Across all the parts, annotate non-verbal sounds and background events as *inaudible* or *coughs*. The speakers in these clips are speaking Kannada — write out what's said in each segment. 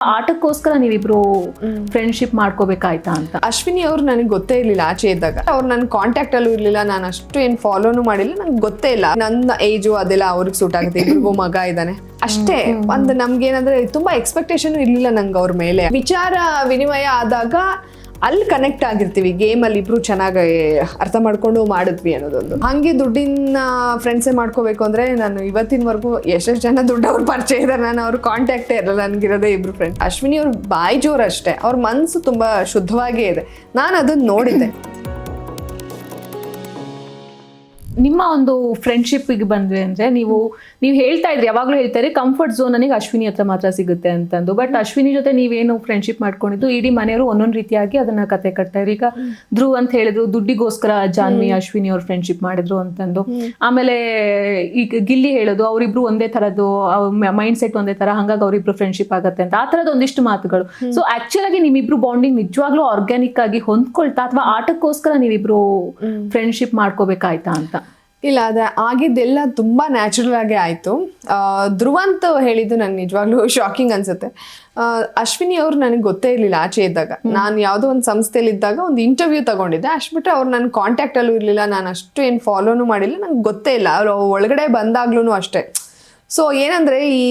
ಆಟಕ್ಕೋಸ್ಕರ ನೀವಿಬ್ರು ಫ್ರೆಂಡ್ಶಿಪ್ ಮಾಡ್ಕೋಬೇಕಾಯ್ತಾ ಅಂತ? ಅಶ್ವಿನಿ ಅವ್ರು ನನಗೆ ಗೊತ್ತೇ ಇರಲಿಲ್ಲ ಆಚೆ ಇದ್ದಾಗ. ಅವ್ರು ನನ್ನ ಕಾಂಟ್ಯಾಕ್ಟ್ ಅಲ್ಲೂ ಇರ್ಲಿಲ್ಲ ನಾನು ಅಷ್ಟು ಏನು ಫಾಲೋನು ಮಾಡಿಲ್ಲ ನಂಗೆ ಗೊತ್ತೇ ಇಲ್ಲ. ನನ್ನ ಏಜು ಅದೆಲ್ಲ ಅವ್ರಿಗೆ ಸೂಟ್ ಆಗುತ್ತೆ ಇಬ್ಬರಿಗೂ ಮಗ ಇದ್ದಾನೆ. ಅಷ್ಟೇ. ಒಂದು ನಮ್ಗೆ ಏನಂದ್ರೆ ತುಂಬಾ ಎಕ್ಸ್ಪೆಕ್ಟೇಷನ್ ಇರಲಿಲ್ಲ ನಂಗೆ ಅವ್ರ ಮೇಲೆ. ವಿಚಾರ ವಿನಿಮಯ ಆದಾಗ ಅಲ್ಲಿ ಕನೆಕ್ಟ್ ಆಗಿರ್ತೀವಿ. ಗೇಮ್ ಅಲ್ಲಿ ಇಬ್ರು ಚೆನ್ನಾಗಿ ಅರ್ಥ ಮಾಡ್ಕೊಂಡು ಮಾಡಿದ್ವಿ ಅನ್ನೋದೊಂದು. ಹಂಗೆ ದುಡ್ಡಿನ ಫ್ರೆಂಡ್ಸೇ ಮಾಡ್ಕೋಬೇಕು ಅಂದ್ರೆ ನಾನು ಇವತ್ತಿನವರೆಗೂ ಎಷ್ಟೆಷ್ಟು ಜನ ದುಡ್ಡು ಅವ್ರು ಪರಿಚಯ ಇದ್ದಾರೆ ನಾನು ಅವ್ರ ಕಾಂಟ್ಯಾಕ್ಟೇ ಇರಲ್ಲ. ನನ್ಗಿರೋದೇ ಇಬ್ರು ಫ್ರೆಂಡ್ ಅಶ್ವಿನಿ ಅವ್ರ ಬಾಯಿ ಜೋರ್ ಅಷ್ಟೇ. ಅವ್ರ ಮನಸ್ಸು ತುಂಬಾ ಶುದ್ಧವಾಗಿಯೇ ಇದೆ. ನಾನು ಅದನ್ನ ನೋಡಿದ್ದೆ. ನಿಮ್ಮ ಒಂದು ಫ್ರೆಂಡ್ಶಿಪ್ಗೆ ಬಂದ್ವಿ ಅಂದ್ರೆ ನೀವು ನೀವು ಹೇಳ್ತಾ ಇದ್ರಿ ಯಾವಾಗಲೂ ಹೇಳ್ತಾರೆ ಕಂಫರ್ಟ್ ಝೋನ್ ನನಗೆ ಅಶ್ವಿನಿ ಹತ್ರ ಮಾತ್ರ ಸಿಗುತ್ತೆ ಅಂತಂದು. ಬಟ್ ಅಶ್ವಿನಿ ಜೊತೆ ನೀವೇನು ಫ್ರೆಂಡ್ಶಿಪ್ ಮಾಡ್ಕೊಂಡಿದ್ದು ಇಡೀ ಮನೆಯವರು ಒಂದೊಂದು ರೀತಿಯಾಗಿ ಅದನ್ನ ಕತೆ ಕಟ್ತಾ ಇದ್ರು. ಈಗ ಧ್ರುವ್ ಅಂತ ಹೇಳಿದ್ರು ದುಡ್ಡಿಗೋಸ್ಕರ ಜಾನ್ವಿ ಅಶ್ವಿನಿ ಅವ್ರ ಫ್ರೆಂಡ್ಶಿಪ್ ಮಾಡಿದ್ರು ಅಂತಂದು. ಆಮೇಲೆ ಈಗ ಗಿಲ್ಲಿ ಹೇಳೋದು ಅವರಿಬ್ರು ಒಂದೇ ತರದ್ದು ಮೈಂಡ್ ಸೆಟ್ ಒಂದೇ ತರ ಹಂಗಾಗಿ ಅವರಿಬ್ರು ಫ್ರೆಂಡ್ಶಿಪ್ ಆಗುತ್ತೆ ಅಂತ. ಆ ತರದ ಒಂದಿಷ್ಟು ಮಾತುಗಳು. ಸೊ ಆಕ್ಚುಲ್ ಆಗಿ ನಿಮ್ಮಿಬ್ರು ಬಾಂಡಿಂಗ್ ನಿಜವಾಗ್ಲೂ ಆರ್ಗ್ಯಾನಿಕ್ ಆಗಿ ಹೊಂದ್ಕೊಳ್ತಾ ಅಥವಾ ಆಟಕ್ಕೋಸ್ಕರ ನೀವಿಬ್ರು ಫ್ರೆಂಡ್ಶಿಪ್ ಮಾಡ್ಕೋಬೇಕಾಯ್ತಾ ಅಂತ? ಇಲ್ಲ ಅದೇ ಆಗಿದ್ದೆಲ್ಲ ತುಂಬ ನ್ಯಾಚುರಲ್ ಆಗಿ ಆಯಿತು. ಧ್ರುವಂತ ಹೇಳಿದ್ದು ನನಗೆ ನಿಜವಾಗ್ಲೂ ಶಾಕಿಂಗ್ ಅನ್ಸುತ್ತೆ. ಅಶ್ವಿನಿ ಅವರು ನನಗೆ ಗೊತ್ತೇ ಇರಲಿಲ್ಲ ಆಚೆ ಇದ್ದಾಗ. ನಾನು ಯಾವುದೋ ಒಂದು ಸಂಸ್ಥೆಯಲ್ಲಿ ಇದ್ದಾಗ ಒಂದು ಇಂಟರ್ವ್ಯೂ ತಗೊಂಡಿದ್ದೆ. ಅಷ್ಟು ಬಿಟ್ಟರೆ ಅವ್ರು ನನ್ನ ಕಾಂಟ್ಯಾಕ್ಟಲ್ಲೂ ಇರಲಿಲ್ಲ. ನಾನು ಅಷ್ಟು ಏನು ಫಾಲೋನು ಮಾಡಿಲ್ಲ. ನಂಗೆ ಗೊತ್ತೇ ಇಲ್ಲ. ಅವರು ಒಳಗಡೆ ಬಂದಾಗ್ಲೂ ಅಷ್ಟೇ. ಸೊ ಏನಂದರೆ ಈ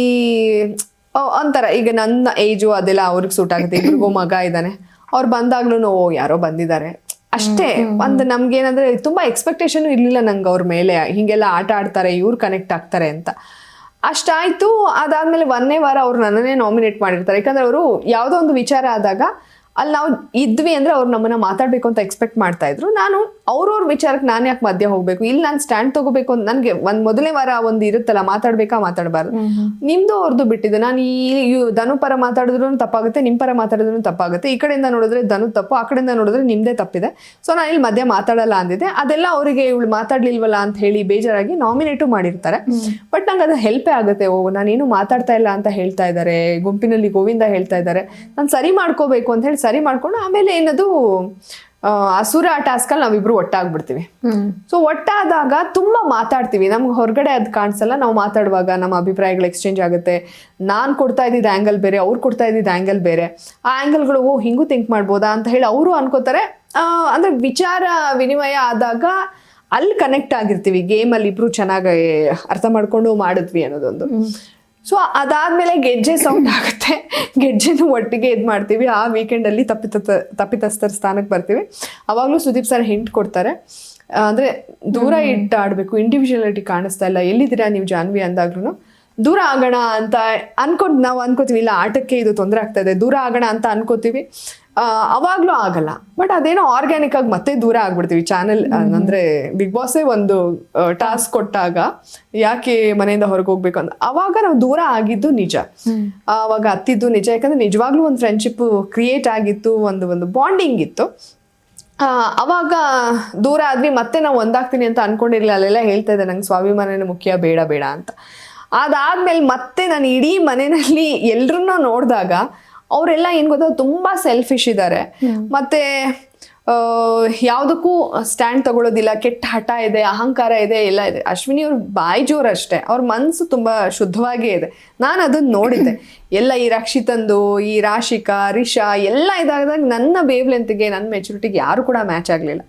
ಒಂಥರ ಈಗ ನನ್ನ ಏಜು ಅದೆಲ್ಲ ಅವ್ರಿಗೆ ಸೂಟ್ ಆಗುತ್ತೆ. ಇಬ್ರಿಗೂ ಮಗ ಇದ್ದಾನೆ. ಅವ್ರು ಬಂದಾಗ್ಲೂ ಓ ಯಾರೋ ಬಂದಿದ್ದಾರೆ. ಅಷ್ಟೇ ಒಂದು ನಮ್ಗೆ ಏನಂದ್ರೆ ತುಂಬಾ ಎಕ್ಸ್ಪೆಕ್ಟೇಷನ್ ಇರ್ಲಿಲ್ಲ ನಂಗೆ ಅವ್ರ ಮೇಲೆ ಹಿಂಗೆಲ್ಲ ಆಟ ಆಡ್ತಾರೆ ಇವ್ರು ಕನೆಕ್ಟ್ ಆಗ್ತಾರೆ ಅಂತ. ಅಷ್ಟಾಯ್ತು ಅದಾದ್ಮೇಲೆ ಒಂದನೇ ವಾರ ಅವ್ರು ನನ್ನನ್ನೇ ನಾಮಿನೇಟ್ ಮಾಡಿರ್ತಾರೆ. ಯಾಕಂದ್ರೆ ಅವರು ಯಾವುದೋ ಒಂದು ವಿಚಾರ ಆದಾಗ ಅಲ್ಲಿ ನಾವು ಇದ್ವಿ ಅಂದ್ರೆ ಅವ್ರು ನಮ್ಮನ್ನ ಮಾತಾಡ್ಬೇಕು ಅಂತ ಎಕ್ಸ್ಪೆಕ್ಟ್ ಮಾಡ್ತಾ ಇದ್ರು. ನಾನು ಅವ್ರವ್ರ ವಿಚಾರಕ್ಕೆ ನಾನು ಯಾಕೆ ಮಧ್ಯ ಹೋಗ್ಬೇಕು? ಇಲ್ಲಿ ನಾನು ಸ್ಟ್ಯಾಂಡ್ ತಗೋಬೇಕು ಅಂತ ನನಗೆ ಒಂದ್ ಮೊದಲನೇ ವಾರ ಒಂದು ಇರುತ್ತಲ್ಲ ಮಾತಾಡ್ಬೇಕಾ ಮಾತಾಡಬಾರ್ದು? ನಿಮ್ದು ಅವ್ರದ್ದು ಬಿಟ್ಟಿದೆ ನಾನು ಈ ಧನು ಪರ ಮಾತಾಡಿದ್ರು ತಪ್ಪಾಗುತ್ತೆ ನಿಮ್ಮ ಪರ ಮಾತಾಡಿದ್ರು ತಪ್ಪಾಗುತ್ತೆ. ಈ ಕಡೆಯಿಂದ ನೋಡಿದ್ರೆ ಧನು ತಪ್ಪು ಆ ಕಡೆಯಿಂದ ನೋಡಿದ್ರೆ ನಿಮ್ದೇ ತಪ್ಪಿದೆ. ಸೊ ನಾನು ಇಲ್ಲಿ ಮಧ್ಯ ಮಾತಾಡಲ್ಲ ಅಂದಿದ್ದೆ. ಅದೆಲ್ಲ ಅವರಿಗೆ ಇವಳು ಮಾತಾಡ್ಲಿಲ್ವಲ್ಲ ಅಂತ ಹೇಳಿ ಬೇಜಾರಾಗಿ ನಾಮಿನೇಟು ಮಾಡಿರ್ತಾರೆ. ಬಟ್ ನಂಗೆ ಅದು ಹೆಲ್ಪೇ ಆಗುತ್ತೆ. ಓ ನಾನೇನು ಮಾತಾಡ್ತಾ ಇಲ್ಲ ಅಂತ ಹೇಳ್ತಾ ಇದ್ದಾರೆ. ಗುಂಪಿನಲ್ಲಿ ಗೋವಿಂದ ಹೇಳ್ತಾ ಇದ್ದಾರೆ. ನಾನು ಸರಿ ಮಾಡ್ಕೋಬೇಕು ಅಂತ ಹೇಳಿ ಸರಿ ಮಾಡ್ಕೊಂಡು ಆಮೇಲೆ ಏನದು ಅಸುರ ಟಾಸ್ಕಲ್ಲಿ ನಾವಿಬ್ರು ಒಟ್ಟಾಗ್ಬಿಡ್ತೀವಿ. ಸೊ ಒಟ್ಟಾದಾಗ ತುಂಬಾ ಮಾತಾಡ್ತೀವಿ. ನಮ್ಗೆ ಹೊರಗಡೆ ಅದು ಕಾಣಿಸಲ್ಲ. ನಾವು ಮಾತಾಡುವಾಗ ನಮ್ಮ ಅಭಿಪ್ರಾಯಗಳು ಎಕ್ಸ್ಚೇಂಜ್ ಆಗುತ್ತೆ. ನಾನು ಕೊಡ್ತಾ ಇದ್ದಿದ್ದ ಆ್ಯಂಗಲ್ ಬೇರೆ ಅವ್ರು ಕೊಡ್ತಾ ಇದ್ದಿದ್ದ ಆ್ಯಂಗಲ್ ಬೇರೆ. ಆ ಆ್ಯಂಗಲ್ಗಳು ಓ ಹಿಂಗೂ ಥಿಂಕ್ ಮಾಡ್ಬೋದಾ ಅಂತ ಹೇಳಿ ಅವರು ಅನ್ಕೋತಾರೆ. ಅಂದ್ರೆ ವಿಚಾರ ವಿನಿಮಯ ಆದಾಗ ಅಲ್ಲಿ ಕನೆಕ್ಟ್ ಆಗಿರ್ತೀವಿ. ಗೇಮಲ್ಲಿ ಇಬ್ರು ಚೆನ್ನಾಗಿ ಅರ್ಥ ಮಾಡ್ಕೊಂಡು ಮಾಡಿದ್ವಿ ಅನ್ನೋದೊಂದು. ಸೊ ಅದಾದ್ಮೇಲೆ ಗೆಜ್ಜೆ ಸೌಂಡ್ ಆಗುತ್ತೆ. ಗೆಜ್ಜೆನೂ ಒಟ್ಟಿಗೆ ಇದು ಮಾಡ್ತೀವಿ. ಆ ವೀಕೆಂಡಲ್ಲಿ ತಪ್ಪಿತ ತಪ್ಪಿತಸ್ಥರ ಸ್ಥಾನಕ್ಕೆ ಬರ್ತೀವಿ. ಅವಾಗಲೂ ಸುದೀಪ್ ಸರ್ ಹಿಂಟ್ ಕೊಡ್ತಾರೆ. ಅಂದರೆ ದೂರ ಇಟ್ಟು ಆಡಬೇಕು. ಇಂಡಿವಿಜುವಲಿಟಿ ಕಾಣಿಸ್ತಾ ಇಲ್ಲ. ಎಲ್ಲಿದ್ದೀರಾ ನೀವು ಜಾನ್ವಿ ಅಂದಾಗ್ಲೂ ದೂರ ಆಗೋಣ ಅಂತ ಅನ್ಕೊಂಡು ನಾವು ಅನ್ಕೋತೀವಿ. ಇಲ್ಲ ಆಟಕ್ಕೆ ಇದು ತೊಂದರೆ ಆಗ್ತಾ ಇದೆ. ದೂರ ಆಗೋಣ ಅಂತ ಅನ್ಕೋತೀವಿ. ಅವಾಗ್ಲೂ ಆಗಲ್ಲ. ಬಟ್ ಅದೇನೋ ಆರ್ಗ್ಯಾನಿಕ್ ಆಗಿ ಮತ್ತೆ ದೂರ ಆಗ್ಬಿಡ್ತೀವಿ. ಚಾನೆಲ್ ಅಂದ್ರೆ ಬಿಗ್ ಬಾಸೇ ಒಂದು ಟಾಸ್ಕ್ ಕೊಟ್ಟಾಗ ಯಾಕೆ ಮನೆಯಿಂದ ಹೊರಗೆ ಹೋಗ್ಬೇಕು ಅಂತ. ಅವಾಗ ನಾವು ದೂರ ಆಗಿದ್ದು ನಿಜ. ಅವಾಗ ಹತ್ತಿದ್ದು ನಿಜ. ಯಾಕಂದ್ರೆ ನಿಜವಾಗ್ಲೂ ಒಂದು ಫ್ರೆಂಡ್ಶಿಪ್ ಕ್ರಿಯೇಟ್ ಆಗಿತ್ತು ಒಂದು ಒಂದು ಬಾಂಡಿಂಗ್ ಇತ್ತು. ಅವಾಗ ದೂರ ಆದ್ವಿ ಮತ್ತೆ ನಾವು ಒಂದಾಗ್ತೀನಿ ಅಂತ ಅನ್ಕೊಂಡಿರ್ಲಿಲ್ಲ. ಅಲ್ಲೆಲ್ಲ ಹೇಳ್ತಾ ಇದ್ದೆ ನಂಗೆ ಸ್ವಾಭಿಮಾನನೇ ಮುಖ್ಯ ಬೇಡ ಬೇಡ ಅಂತ. ಅದಾದ್ಮೇಲೆ ಮತ್ತೆ ನಾನು ಇಡೀ ಮನೆಯಲ್ಲಿ ಎಲ್ರನ್ನ ನೋಡಿದಾಗ ಅವರೆಲ್ಲ ಏನು ಗೊತ್ತಾ ತುಂಬಾ ಸೆಲ್ಫಿಶ್ ಇದ್ದಾರೆ ಮತ್ತೆ ಯಾವುದಕ್ಕೂ ಸ್ಟ್ಯಾಂಡ್ ತಗೊಳ್ಳೋದಿಲ್ಲ ಕೆಟ್ಟ ಹಠ ಇದೆ ಅಹಂಕಾರ ಇದೆ ಎಲ್ಲ ಇದೆ. ಅಶ್ವಿನಿ ಅವ್ರ ಬಾಯಿ ಜೋರ್ ಅಷ್ಟೇ. ಅವ್ರ ಮನಸ್ಸು ತುಂಬಾ ಶುದ್ಧವಾಗೇ ಇದೆ. ನಾನು ಅದನ್ನ ನೋಡಿದ್ದೆ. *coughs* ಎಲ್ಲ ಈ ರಕ್ಷಿತಂದು ಈ ರಾಶಿಕಾ ರಿಷಾ ಎಲ್ಲ ಇದಾದಾಗ ನನ್ನ ಬೇವ್ ಲೆಂತ್ಗೆ ನನ್ನ ಮೆಚುರಿಟಿಗೆ ಯಾರು ಕೂಡ ಮ್ಯಾಚ್ ಆಗಲಿಲ್ಲ.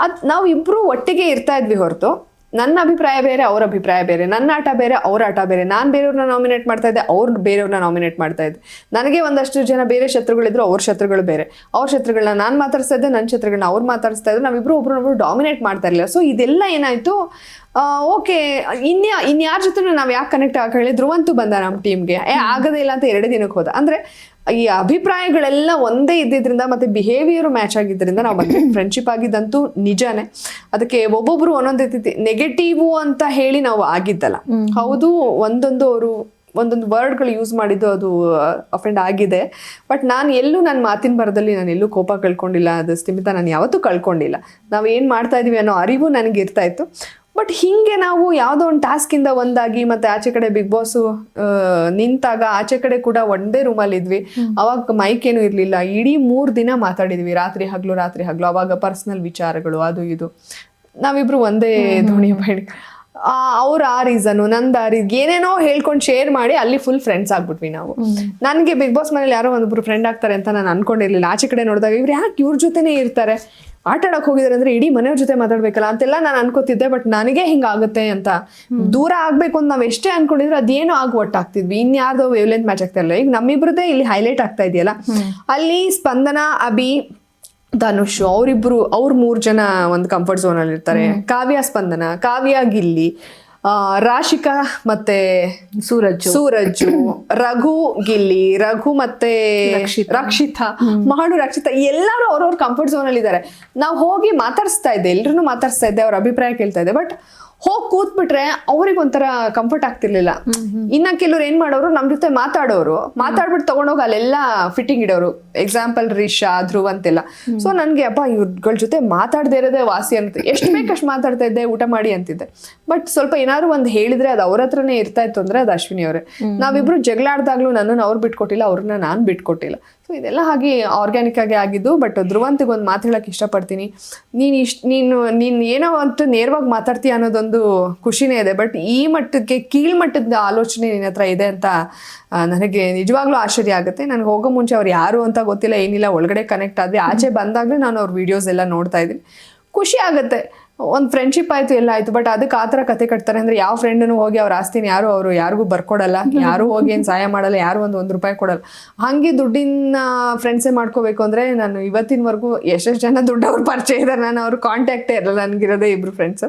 ಅದು ನಾವು ಇಬ್ರು ಒಟ್ಟಿಗೆ ಇರ್ತಾ ಇದ್ವಿ ಹೊರತು. ನನ್ನ ಅಭಿಪ್ರಾಯ ಬೇರೆ, ಅವ್ರ ಅಭಿಪ್ರಾಯ ಬೇರೆ. ನನ್ನ ಆಟ ಬೇರೆ, ಅವ್ರ ಆಟ ಬೇರೆ. ನಾನು ಬೇರೆಯವ್ರನ್ನ ನಾಮಿನೇಟ್ ಮಾಡ್ತಾ ಇದ್ದೆ, ಅವ್ರು ಬೇರೆಯವ್ರನ್ನ ನಾಮಿನೇಟ್ ಮಾಡ್ತಾ ಇದ್ದೆ. ನನಗೆ ಒಂದಷ್ಟು ಜನ ಬೇರೆ ಶತ್ರುಗಳಿದ್ರು ಅವ್ರ ಶತ್ರುಗಳು ಬೇರೆ. ಅವ್ರ ಶತ್ರುಗಳನ್ನ ನಾನು ಮಾತಾಡ್ಸ್ತಾ ಇದ್ದೆ ನನ್ನ ಶತ್ರುಗಳನ್ನ ಅವ್ರು ಮಾತಾಡಿಸ್ತಾ ಇದ್ರು. ನಾವಿಬ್ರು ಒಬ್ರನ್ನೊಬ್ರು ಡಾಮಿನೇಟ್ ಮಾಡ್ತಾ ಇರಲಿಲ್ಲ. ಸೊ ಇದೆಲ್ಲ ಏನಾಯಿತು? ಓಕೆ ಇನ್ಯಾ, ಇನ್ಯಾರ ಜೊತೆ ನಾವು ಯಾಕೆ ಕನೆಕ್ಟ್ ಆಗಿ ಹೇಳಿ ಧ್ರುವಂತು ಬಂದ ನಮ್ಮ ಟೀಮ್ಗೆ ಏ, ಆಗದೇ ಇಲ್ಲ ಅಂತ ಎರಡು ದಿನಕ್ಕೆ ಹೋದ. ಅಂದ್ರೆ ಈ ಅಭಿಪ್ರಾಯಗಳೆಲ್ಲ ಒಂದೇ ಇದ್ದಿದ್ರಿಂದ ಮತ್ತೆ ಬಿಹೇವಿಯರ್ ಮ್ಯಾಚ್ ಆಗಿದ್ದರಿಂದ ನಾವು ಬಂದ್ವಿ. *laughs* ಫ್ರೆಂಡ್ಶಿಪ್ ಆಗಿದ್ದಂತೂ ನಿಜಾನೇ. ಅದಕ್ಕೆ ಒಬ್ಬೊಬ್ರು ಒಂದೊಂದು ರೀತಿ ನೆಗೆಟಿವ್ ಅಂತ ಹೇಳಿ ನಾವು ಆಗಿದ್ದಲ್ಲ. ಹೌದು ಒಂದೊಂದು ಅವರು ಒಂದೊಂದು ವರ್ಡ್ಗಳು ಯೂಸ್ ಮಾಡಿದ್ದು ಅದು ಅಫೆಂಡ್ ಆಗಿದೆ. ಬಟ್ ನಾನು ಎಲ್ಲೂ ನನ್ನ ಮಾತಿನ ಬರದಲ್ಲಿ ನಾನು ಎಲ್ಲೂ ಕೋಪ ಕಳ್ಕೊಂಡಿಲ್ಲ. ಅದು ಸ್ಥಿಮಿತ ನಾನು ಯಾವತ್ತೂ ಕಳ್ಕೊಂಡಿಲ್ಲ. ನಾವು ಏನು ಮಾಡ್ತಾ ಇದೀವಿ ಅನ್ನೋ ಅರಿವು ನನಗೆ ಇರ್ತಾ ಇತ್ತು. ಬಟ್ ಹಿಂಗೆ ನಾವು ಯಾವುದೋ ಒಂದು ಟಾಸ್ಕಿಂದ ಒಂದಾಗಿ ಮತ್ತೆ ಆಚೆ ಕಡೆ ಬಿಗ್ ಬಾಸು ನಿಂತಾಗ ಆಚೆ ಕಡೆ ಕೂಡ ಒಂದೇ ರೂಮಲ್ಲಿ ಇದ್ವಿ. ಅವಾಗ ಮೈಕ್ ಏನು ಇರಲಿಲ್ಲ. ಇಡೀ ಮೂರು ದಿನ ಮಾತಾಡಿದ್ವಿ. ರಾತ್ರಿ ಹಗ್ಲು ರಾತ್ರಿ ಹಗ್ಲು. ಅವಾಗ ಪರ್ಸನಲ್ ವಿಚಾರಗಳು ಅದು ಇದು. ನಾವಿಬ್ರು ಒಂದೇ ಧ್ವನಿ ಬೇಡಿ ಅವ್ರ ಆ ರೀಸನು ನಂದು ಆ ರೀಸ್ ಏನೇನೋ ಹೇಳ್ಕೊಂಡು ಶೇರ್ ಮಾಡಿ ಅಲ್ಲಿ ಫುಲ್ ಫ್ರೆಂಡ್ಸ್ ಆಗ್ಬಿಟ್ವಿ ನಾವು. ನನಗೆ ಬಿಗ್ ಬಾಸ್ ಮನೇಲಿ ಯಾರೋ ಒಂದೊಬ್ರು ಫ್ರೆಂಡ್ ಆಗ್ತಾರೆ ಅಂತ ನಾನು ಅನ್ಕೊಂಡಿರ್ಲಿಲ್ಲ. ಆಚೆ ಕಡೆ ನೋಡಿದಾಗ ಇವ್ರು ಯಾಕೆ ಇವ್ರ ಜೊತೆನೇ ಇರ್ತಾರೆ? ಆಟ ಆಡಕ್ ಹೋಗಿದಾರೆ ಅಂದ್ರೆ ಇಡೀ ಮನೆಯವ್ರ ಜೊತೆ ಮಾತಾಡ್ಬೇಕಲ್ಲ? ಅಂತೆಲ್ಲ ನಾನು ಅನ್ಕೋತಿದ್ದೆ ಬಟ್ ನನಗೆ ಹಿಂಗಾಗುತ್ತೆ ಅಂತ. ದೂರ ಆಗ್ಬೇಕು ಅಂತ ನಾವ್ ಎಷ್ಟೇ ಅನ್ಕೊಂಡಿದ್ರೆ ಅದೇನೋ ಆಗಿ ಒಟ್ಟಾಗ್ತಿದ್ವಿ. ಇನ್ಯಾರ್ದೋ ವೇವ್ಲೆಂತ್ ಮ್ಯಾಚ್ ಆಗ್ತಾ ಇಲ್ಲ ಈಗ ನಮ್ಮಿಬ್ರದೇ ಇಲ್ಲಿ ಹೈಲೈಟ್ ಆಗ್ತಾ ಇದೆಯಲ್ಲ? ಅಲ್ಲಿ ಸ್ಪಂದನ ಅಭಿ ಧನುಷ್ ಅವರಿಬ್ರು ಅವ್ರ ಮೂರ್ ಜನ ಒಂದು ಕಂಫರ್ಟ್ ಝೋನ್ ಅಲ್ಲಿ ಇರ್ತಾರೆ ಕಾವ್ಯ ಸ್ಪಂದನ ಕಾವ್ಯ ಗಿಲ್ಲಿ ರಾಶಿಕಾ ಮತ್ತೆ ಸೂರಜ್. ಸೂರಜ್ ರಘು ಗಿಲ್ಲಿ ರಘು ಮತ್ತೆ ರಕ್ಷಿತಾ. ಮಹಾಡು ರಕ್ಷಿತಾ ಎಲ್ಲರೂ ಅವ್ರವ್ರ ಕಂಫರ್ಟ್ ಝೋನ್ ಅಲ್ಲಿ ಇದ್ದಾರೆ ನಾವು ಹೋಗಿ ಮಾತಾಡಿಸ್ತಾ ಇದ್ದೆ ಎಲ್ರು ಮಾತಾಡಿಸ್ತಾ ಇದ್ದೆ ಅವ್ರ ಅಭಿಪ್ರಾಯ ಕೇಳ್ತಾ ಇದ್ದೆ ಬಟ್ ಹೋಗಿ ಕೂತ್ಬಿಟ್ರೆ ಅವ್ರಿಗೆ ಒಂಥರ ಕಂಫರ್ಟ್ ಆಗ್ತಿರ್ಲಿಲ್ಲ. ಇನ್ನ ಕೆಲವ್ರು ಏನ್ ಮಾಡೋರು ನಮ್ ಜೊತೆ ಮಾತಾಡೋರು. ಮಾತಾಡ್ಬಿಟ್ಟು ತಗೊಂಡೋಗಿ ಅಲ್ಲೆಲ್ಲ ಫಿಟ್ಟಿಂಗ್ ಇಡೋರು. ಎಕ್ಸಾಂಪಲ್ ರಿಷಾ ಧ್ರುವ್ ಅಂತೆಲ್ಲ. ಸೊ ನನ್ಗೆ ಅಪ್ಪ ಇವ್ರಗಳ ಜೊತೆ ಮಾತಾಡದೇ ಇರೋದೇ ವಾಸಿ ಅಂತ. ಎಷ್ಟು ಬೇಕಷ್ಟು ಮಾತಾಡ್ತಾ ಇದ್ದೆ ಊಟ ಮಾಡಿ ಅಂತಿದ್ದೆ. ಬಟ್ ಸ್ವಲ್ಪ ಏನಾದ್ರು ಒಂದು ಹೇಳಿದ್ರೆ ಅದು ಅವ್ರ ಹತ್ರನೇ ಇರ್ತಾ ಇತ್ತು ಅಂದ್ರೆ ಅದು ಅಶ್ವಿನಿ ಅವರೇ ನಾವಿಬ್ರು ಜಗಳಾಡ್ದಾಗ್ಲೂ ನನ್ನನ್ನು ಅವ್ರು ಬಿಟ್ಕೊಟ್ಟಿಲ್ಲ ಅವ್ರನ್ನ ನಾನು ಬಿಟ್ಕೊಟ್ಟಿಲ್ಲ. ಸೊ ಇದೆಲ್ಲ ಹಾಗೆ ಆರ್ಗ್ಯಾನಿಕ್ ಆಗಿ ಆಗಿದ್ದು ಬಟ್ ಧ್ರುವಂತಿಗೆ ಒಂದು ಮಾತು ಹೇಳೋಕೆ ಇಷ್ಟಪಡ್ತೀನಿ. ನೀನು ಇಷ್ಟ, ನೀನು ನೀನು ಏನೋ ಅಂತ ನೇರವಾಗಿ ಮಾತಾಡ್ತೀಯ ಅನ್ನೋದೊಂದು ಖುಷಿನೇ ಇದೆ ಬಟ್ ಈ ಮಟ್ಟಕ್ಕೆ, ಕೀಳ್ ಮಟ್ಟದ ಆಲೋಚನೆ ನಿನ್ನ ಹತ್ರ ಇದೆ ಅಂತ ನನಗೆ ನಿಜವಾಗ್ಲೂ ಆಶ್ಚರ್ಯ ಆಗುತ್ತೆ. ನನಗೆ ಹೋಗೋ ಮುಂಚೆ ಅವ್ರು ಯಾರು ಅಂತ ಗೊತ್ತಿಲ್ಲ, ಏನಿಲ್ಲ, ಒಳಗಡೆ ಕನೆಕ್ಟ್ ಆದರೆ ಆಚೆ ಬಂದಾಗಲೇ ನಾನು ಅವ್ರ ವಿಡಿಯೋಸ್ ಎಲ್ಲ ನೋಡ್ತಾ ಇದ್ದೀನಿ. ಖುಷಿ ಆಗುತ್ತೆ. ಒಂದು ಫ್ರೆಂಡ್ಶಿಪ್ ಆಯ್ತು, ಎಲ್ಲ ಆಯ್ತು. ಬಟ್ ಅದಕ್ಕೆ ಆ ಥರ ಕತೆ ಕಟ್ತಾರೆ. ಅಂದ್ರೆ ಯಾವ ಫ್ರೆಂಡನು ಹೋಗಿ ಅವ್ರ ಆಸ್ತಿನ ಯಾರು ಅವರು ಯಾರಿಗೂ ಬರ್ಕೊಡಲ್ಲ. ಯಾರು ಹೋಗಿ ಏನು ಸಹಾಯ ಮಾಡಲ್ಲ, ಯಾರು ಒಂದು ಒಂದು ರೂಪಾಯಿ ಕೊಡಲ್ಲ. ಹಾಗೆ ದುಡ್ಡಿನ ಫ್ರೆಂಡ್ಸೇ ಮಾಡ್ಕೋಬೇಕು ಅಂದ್ರೆ ನಾನು ಇವತ್ತಿನವರೆಗೂ ಎಷ್ಟೆಷ್ಟು ಜನ ದುಡ್ಡವ್ರ ಪರಿಚಯ ಇದ್ದಾರೆ ನಾನು ಅವ್ರ ಕಾಂಟ್ಯಾಕ್ಟೇ ಇರಲ್ಲ. ನನಗಿರೋದೇ ಇಬ್ರು ಫ್ರೆಂಡ್ಸ್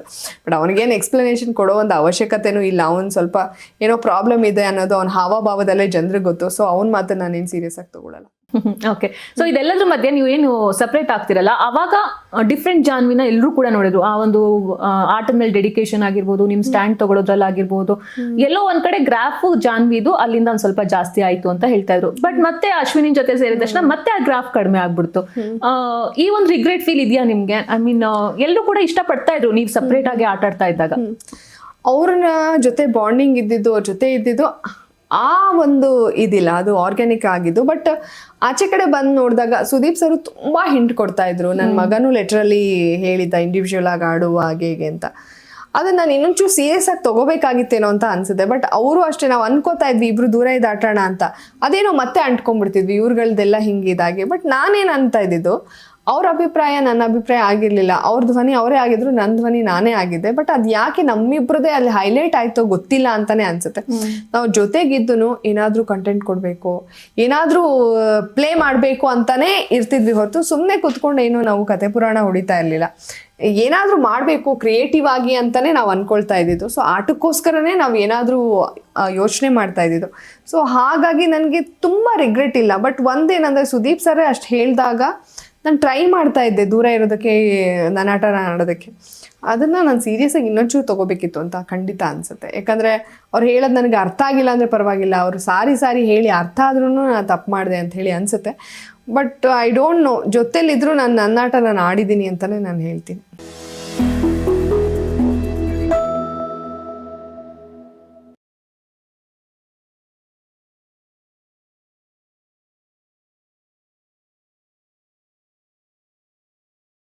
ಬಟ್ ಅವನಿಗೇನು ಎಕ್ಸ್ಪ್ಲನೇಷನ್ ಕೊಡೋ ಒಂದು ಅವಶ್ಯಕತೆನೂ ಇಲ್ಲ. ಅವ್ನು ಸ್ವಲ್ಪ ಏನೋ ಪ್ರಾಬ್ಲಮ್ ಇದೆ ಅನ್ನೋದು ಅವ್ನ ಹಾವಭಾವದಲ್ಲೇ ಜನರಿಗೆ ಗೊತ್ತು. ಸೊ ಅವ್ನ ಮಾತ್ರ ನಾನೇನು ಸೀರಿಯಸ್ ಆಗಿ ತಗೊಳಲ್ಲ. *laughs* ಓಕೆ ಸೊ ಇದೆಲ್ಲದ್ರ ಮಧ್ಯೆ ನೀವು ಏನು ಸಪ್ರೇಟ್ ಆಗ್ತಿರಲ್ಲ ಅವಾಗ ಡಿಫ್ರೆಂಟ್ ಜಾನ್ವಿನ ಎಲ್ಲರೂ ಕೂಡ ನೋಡಿದ್ರು. ಆ ಒಂದು ಆಟ ಆಟದ ಮೇಲೆ ಡೆಡಿಕೇಶನ್ ಆಗಿರ್ಬೋದು ನಿಮ್ ಸ್ಟ್ಯಾಂಡ್ ತಗೊಳೋದ್ರಲ್ಲಿ ಆಗಿರ್ಬೋದು. ಎಲ್ಲೋ ಒಂದ್ ಕಡೆ ಗ್ರಾಫ್ ಜಾನ್ವಿದು ಅಲ್ಲಿಂದ ಒಂದ್ ಸ್ವಲ್ಪ ಜಾಸ್ತಿ ಆಯ್ತು ಅಂತ ಹೇಳ್ತಾ ಇದ್ರು. ಬಟ್ ಮತ್ತೆ ಅಶ್ವಿನಿ ಜೊತೆ ಸೇರಿದ ತಕ್ಷಣ ಮತ್ತೆ ಆ ಗ್ರಾಫ್ ಕಡಿಮೆ ಆಗ್ಬಿಡ್ತು. ಈ ಒಂದು ರಿಗ್ರೆಟ್ ಫೀಲ್ ಇದೆಯಾ ನಿಮ್ಗೆ? ಐ ಮೀನ್ ಎಲ್ಲರೂ ಕೂಡ ಇಷ್ಟಪಡ್ತಾ ಇದ್ರು ನೀವು ಸಪ್ರೇಟ್ ಆಗಿ ಆಟ ಆಡ್ತಾ ಇದ್ದಾಗ ಅವ್ರನ್ನ ಜೊತೆ ಬಾಂಡಿಂಗ್ ಇದ್ದಿದ್ದು ಅವ್ರ ಜೊತೆ ಇದ್ದಿದ್ದು ಆ ಒಂದು ಇದಿಲ್ಲ ಅದು ಆರ್ಗ್ಯಾನಿಕ್ ಆಗಿದ್ದು. ಬಟ್ ಆಚೆ ಕಡೆ ಬಂದು ನೋಡಿದಾಗ ಸುದೀಪ್ ಸರ್ ತುಂಬಾ ಹಿಂಟ್ ಕೊಡ್ತಾ ಇದ್ರು ನನ್ನ ಮಗನೂ ಲೆಟ್ರಲ್ಲಿ ಹೇಳಿದ್ದ ಇಂಡಿವಿಜುವಲ್ ಆಗಿ ಆಡುವ ಹಾಗೆ ಹೀಗೆ ಅಂತ. ಅದನ್ನ ನಾನು ಇನ್ನೊಂಚೂರು ಸೀರಿಯಸ್ ಆಗಿ ತಗೋಬೇಕಾಗಿತ್ತೇನೋ ಅಂತ ಅನ್ಸುತ್ತೆ. ಬಟ್ ಅವರು ಅಷ್ಟೇ ನಾವು ಅನ್ಕೋತಾ ಇದ್ವಿ ಇಬ್ರು ದೂರ ಇದಾಟೋಣ ಆಟಾಣ ಅಂತ. ಅದೇನೋ ಮತ್ತೆ ಅಂಟ್ಕೊಂಡ್ಬಿಡ್ತಿದ್ವಿ ಇವ್ರುಗಳ್ದೆಲ್ಲ ಹಿಂಗಿದಾಗೆ ಬಟ್ ನಾನೇನು ಅಂತ ಇದ್ದಿದ್ದು ಅವ್ರ ಅಭಿಪ್ರಾಯ ನನ್ನ ಅಭಿಪ್ರಾಯ ಆಗಿರ್ಲಿಲ್ಲ. ಅವ್ರ ಧ್ವನಿ ಅವರೇ ಆಗಿದ್ರು ನನ್ನ ಧ್ವನಿ ನಾನೇ ಆಗಿದ್ದೆ. ಬಟ್ ಅದ್ ಯಾಕೆ ನಮ್ಮಿಬ್ರದೇ ಅಲ್ಲಿ ಹೈಲೈಟ್ ಆಯ್ತೋ ಗೊತ್ತಿಲ್ಲ ಅಂತಾನೆ ಅನ್ಸುತ್ತೆ. ನಾವು ಜೊತೆಗಿದ್ದು ಏನಾದ್ರೂ ಕಂಟೆಂಟ್ ಕೊಡ್ಬೇಕು ಏನಾದ್ರೂ ಪ್ಲೇ ಮಾಡ್ಬೇಕು ಅಂತಾನೆ ಇರ್ತಿದ್ವಿ ಹೊರತು. ಸುಮ್ಮನೆ ಕುತ್ಕೊಂಡು ಏನು ನಾವು ಕತೆ ಪುರಾಣ ಹೊಡಿತಾ ಇರ್ಲಿಲ್ಲ. ಏನಾದ್ರೂ ಮಾಡಬೇಕು ಕ್ರಿಯೇಟಿವ್ ಆಗಿ ಅಂತಾನೆ ನಾವು ಅನ್ಕೊಳ್ತಾ ಇದ್ದಿದ್ದು. ಸೊ ಆಟಕ್ಕೋಸ್ಕರನೇ ನಾವು ಏನಾದರೂ ಯೋಚನೆ ಮಾಡ್ತಾ ಇದ್ದಿದ್ದು. ಸೊ ಹಾಗಾಗಿ ನನಗೆ ತುಂಬಾ ರಿಗ್ರೆಟ್ ಇಲ್ಲ. ಬಟ್ ಒಂದೇನಂದ್ರೆ ಸುದೀಪ್ ಸರೇ ಅಷ್ಟು ಹೇಳಿದಾಗ ನಾನು ಟ್ರೈ ಮಾಡ್ತಾ ಇದ್ದೆ ದೂರ ಇರೋದಕ್ಕೆ, ನನ್ನ ಆಟ ಆಡೋದಕ್ಕೆ. ಅದನ್ನ ನಾನು ಸೀರಿಯಸ್ ಆಗಿ ಇನ್ನೊಂಚೂರು ತಗೋಬೇಕಿತ್ತು ಅಂತ ಖಂಡಿತ ಅನ್ಸುತ್ತೆ. ಯಾಕಂದ್ರೆ ಅವ್ರು ಹೇಳೋದು ನನಗೆ ಅರ್ಥ ಆಗಿಲ್ಲ ಅಂದ್ರೆ ಪರವಾಗಿಲ್ಲ. ಅವರು ಸಾರಿ ಸಾರಿ ಹೇಳಿ ಅರ್ಥ ಆದ್ರೂ ನಾನು ತಪ್ಪು ಮಾಡಿದೆ ಅಂತ ಹೇಳಿ ಅನ್ಸುತ್ತೆ. ಬಟ್ ಐ ಡೋಂಟ್ ನೋ ಜೊತೆಲಿದ್ರು ನಾನು ನನ್ನ ಆಟ ನಾನು ಆಡಿದ್ದೀನಿ ಅಂತಲೇ ನಾನು ಹೇಳ್ತೀನಿ.